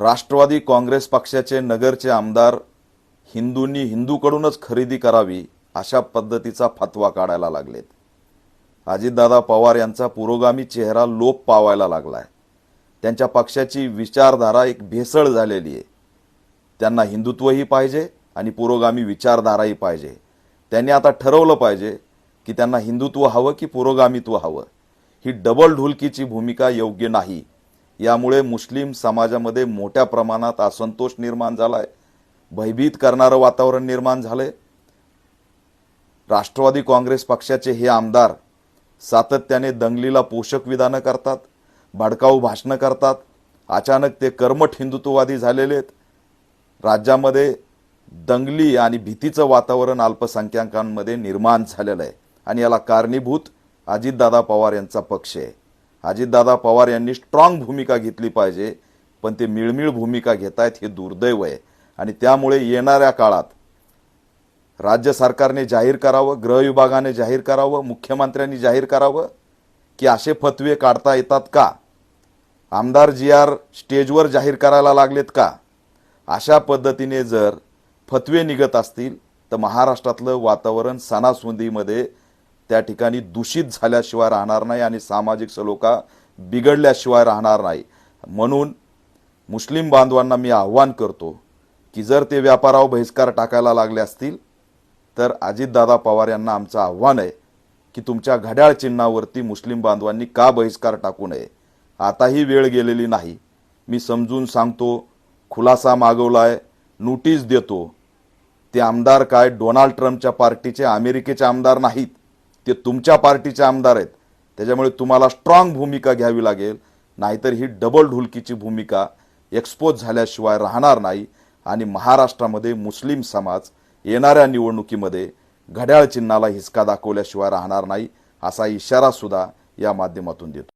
राष्ट्रवादी काँग्रेस पक्षाचे नगरचे आमदार हिंदूंनी हिंदूकडूनच खरेदी करावी अशा पद्धतीचा फतवा काढायला लागलेत. अजितदादा पवार यांचा पुरोगामी चेहरा लोप पावायला लागलाय. त्यांच्या पक्षाची विचारधारा एक भेसळ झालेली आहे. त्यांना हिंदुत्वही पाहिजे आणि पुरोगामी विचारधाराही पाहिजे. त्यांनी आता ठरवलं पाहिजे की त्यांना हिंदुत्व हवं की पुरोगामित्व हवं. ही डबल ढोलकीची भूमिका योग्य नाही. यामुळे मुस्लिम समाजामध्ये मोठ्या प्रमाणात असंतोष निर्माण झाला आहे भयभीत करणारं वातावरण निर्माण झालं आहे राष्ट्रवादी काँग्रेस पक्षाचे हे आमदार सातत्याने दंगलीला पोषक विधानं करतात भडकाऊ भाषणं करतात. अचानक ते कर्मठ हिंदुत्ववादी झालेले आहेत. राज्यामध्ये दंगली आणि भीतीचं वातावरण अल्पसंख्याकांमध्ये निर्माण झालेलं आहे. आणि याला कारणीभूत अजितदादा पवार यांचा पक्ष आहे. अजितदादा पवार यांनी स्ट्रॉंग भूमिका घेतली पाहिजे पण ते मिळमिळ भूमिका घेत आहेत हे दुर्दैव आहे. आणि त्यामुळे येणाऱ्या काळात राज्य सरकारने जाहीर करावं गृह विभागाने जाहीर करावं मुख्यमंत्र्यांनी जाहीर करावं की असे फतवे काढता येतात का? आमदार जी आर स्टेजवर जाहीर करायला लागलेत का? अशा पद्धतीने जर फतवे निघत असतील तर महाराष्ट्रातलं वातावरण सणासुंदीमध्ये त्या ठिकाणी दूषित झाल्याशिवाय राहणार नाही आणि सामाजिक सलोखा बिघडल्याशिवाय राहणार नाही. म्हणून मुस्लिम बांधवांना मी आव्हान करतो की जर ते व्यापारावर बहिष्कार टाकायला लागले असतील तर अजितदादा पवार यांना आमचं आव्हान आहे की तुमच्या घड्याळ चिन्हावरती मुस्लिम बांधवांनी का बहिष्कार टाकू नये. आताही वेळ गेलेली नाही. मी समजून सांगतो खुलासा मागवलाय नोटीस देतो. ते आमदार काय डोनाल्ड ट्रम्पच्या पार्टीचे अमेरिकेचे आमदार नाहीत. ते तुमच्या पार्टीचे आमदार आहेत. त्याच्यामुळे तुम्हाला स्ट्रॉंग भूमिका घ्यावी लागेल. नाहीतर ही डबल ढुलकीची भूमिका एक्सपोज झाल्याशिवाय राहणार नाही आणि महाराष्ट्रामध्ये मुस्लिम समाज येणाऱ्या निवडणुकीमध्ये घड्याळ चिन्हाला हिसका दाखवल्याशिवाय राहणार नाही असा इशारा सुद्धा या माध्यमातून देतो.